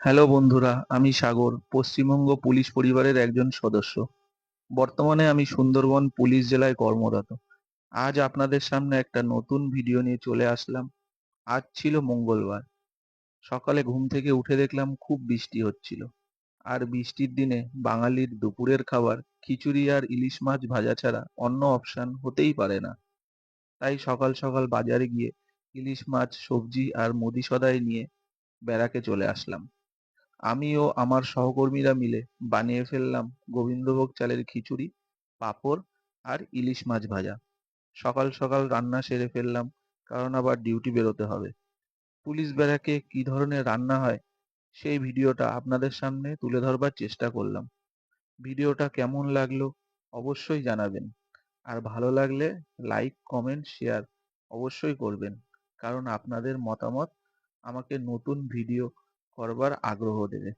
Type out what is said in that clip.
Hello বন্ধুরা, আমি সাগর, Paschimbanga police পরিবারের একজন সদস্য। বর্তমানে আমি সুন্দরবন পুলিশ জেলায় কর্মরত। আজ আপনাদের সামনে একটা নতুন ভিডিও নিয়ে চলে আসলাম। আজ ছিল মঙ্গলবার। সকালে ঘুম থেকে উঠে দেখলাম খুব বৃষ্টি হচ্ছিল। আর বৃষ্টির দিনে বাঙালির দুপুরের খাবার, খিচুড়ি আর ইলিশ মাছ ভাজা ছাড়া অন্য অপশন হতেই পারে না। তাই সকাল সকাল বাজারে গিয়ে ইলিশ মাছ, সবজি আর মুদি সদাই নিয়ে বেড়াকে চলে আসলাম। আমি ও আমার সহকর্মীরা মিলে বানিয়ে ফেললাম গোবিন্দভোগ চালের খিচুড়ি, পাঁপড় আর ইলিশ মাছ ভাজা। সকাল সকাল রান্না সেরে ফেললাম, কারণ আবার ডিউটি বেরোতে হবে। পুলিশ ব্যারাকে কি ধরনের রান্না হয়, সেই ভিডিওটা আপনাদের সামনে তুলে ধরবার চেষ্টা করলাম। ভিডিওটা কেমন লাগল অবশ্যই জানাবেন। আর ভালো লাগলে লাইক কমেন্ট শেয়ার অবশ্যই করবেন। কারণ আপনাদের মতামত আমাকে নতুন ভিডিও করবার আগ্রহ দেবে।